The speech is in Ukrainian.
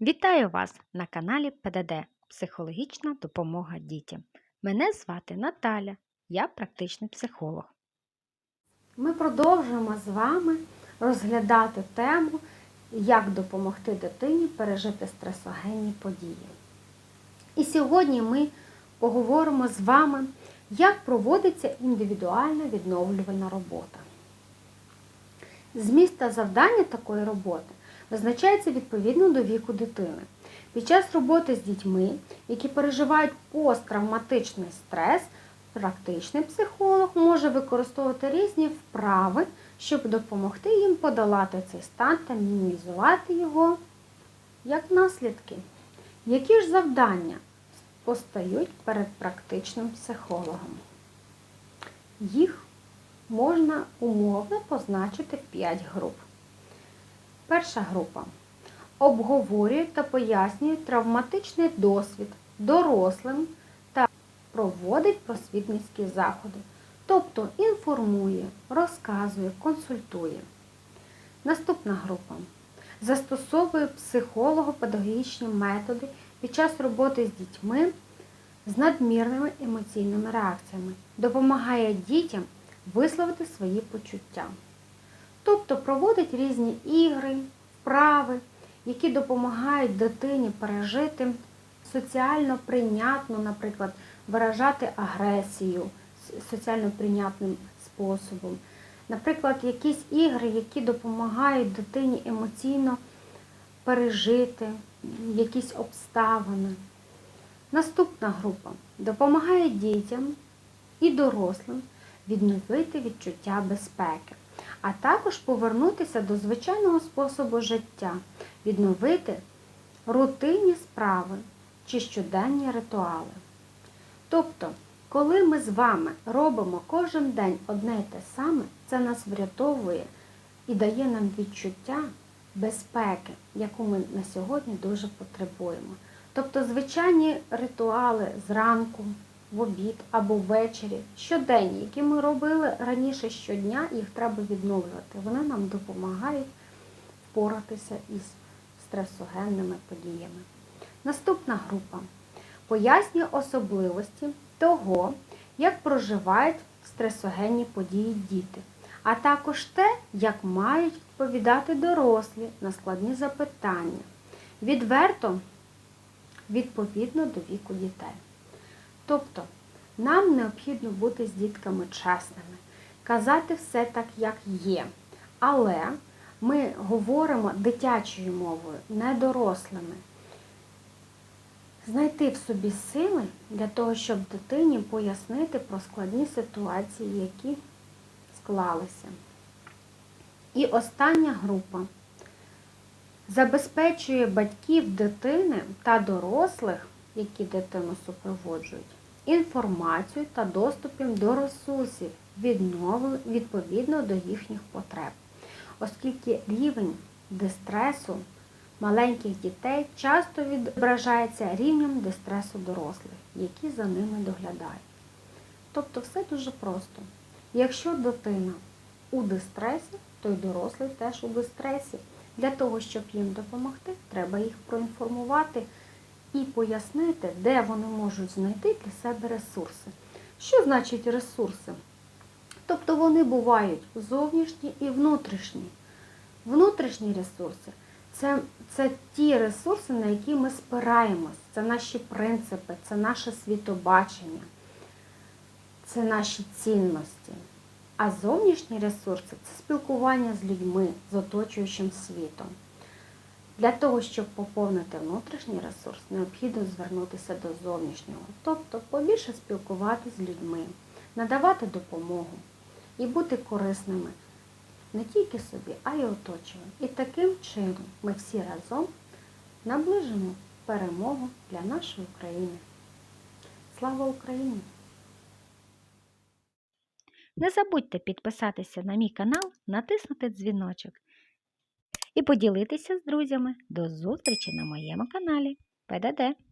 Вітаю вас на каналі ПДД Психологічна допомога дітям. Мене звати Наталя, я практичний психолог. Ми продовжуємо з вами розглядати тему, як допомогти дитині пережити стресогенні події. І сьогодні ми поговоримо з вами, як проводиться індивідуальна відновлювальна робота. Зміст та завдання такої роботи визначається відповідно до віку дитини. Під час роботи з дітьми, які переживають посттравматичний стрес, практичний психолог може використовувати різні вправи, щоб допомогти їм подолати цей стан та мінімізувати його як наслідки. Які ж завдання постають перед практичним психологом? Їх можна умовно позначити в 5 груп. Перша група обговорює та пояснює травматичний досвід дорослим та проводить просвітницькі заходи, тобто інформує, розказує, консультує. Наступна група застосовує психолого-педагогічні методи під час роботи з дітьми з надмірними емоційними реакціями, допомагає дітям висловити свої почуття. Тобто проводить різні ігри, вправи, які допомагають дитині пережити соціально прийнятно, наприклад, виражати агресію соціально прийнятним способом. Наприклад, якісь ігри, які допомагають дитині емоційно пережити якісь обставини. Наступна група допомагає дітям і дорослим відновити відчуття безпеки а також повернутися до звичайного способу життя, відновити рутинні справи чи щоденні ритуали. Тобто, коли ми з вами робимо кожен день одне і те саме, це нас врятовує і дає нам відчуття безпеки, яку ми на сьогодні дуже потребуємо. Тобто звичайні ритуали зранку, в обід або ввечері, щоденні, які ми робили раніше щодня, їх треба відновлювати. Вони нам допомагають впоратися із стресогенними подіями. Наступна група пояснює особливості того, як проживають стресогенні події діти, а також те, як мають відповідати дорослі на складні запитання, відверто відповідно до віку дітей. Тобто нам необхідно бути з дітками чесними, казати все так, як є. Але ми говоримо дитячою мовою, не дорослими. Знайти в собі сили для того, щоб дитині пояснити про складні ситуації, які склалися. І остання група забезпечує батьків дитини та дорослих, які дитину супроводжують, інформацію та доступом до ресурсів відповідно до їхніх потреб, оскільки рівень дистресу маленьких дітей часто відображається рівнем дистресу дорослих, які за ними доглядають. Тобто все дуже просто. Якщо дитина у дистресі, то й дорослий теж у дистресі. Для того, щоб їм допомогти, треба їх проінформувати і пояснити, де вони можуть знайти для себе ресурси. Що значить ресурси? Тобто вони бувають зовнішні і внутрішні. Внутрішні ресурси це, це ті ресурси, на які ми спираємось, це наші принципи, це наше світобачення, це наші цінності. А зовнішні ресурси це спілкування з людьми, з оточуючим світом. Для того, щоб поповнити внутрішній ресурс, необхідно звернутися до зовнішнього, тобто побільше спілкуватися з людьми, надавати допомогу і бути корисними не тільки собі, а й оточенню. І таким чином ми всі разом наближимо перемогу для нашої України. Слава Україні! Не забудьте підписатися на мій канал, натиснути дзвіночок і поділитися з друзями. До зустрічі на моєму каналі ПДД.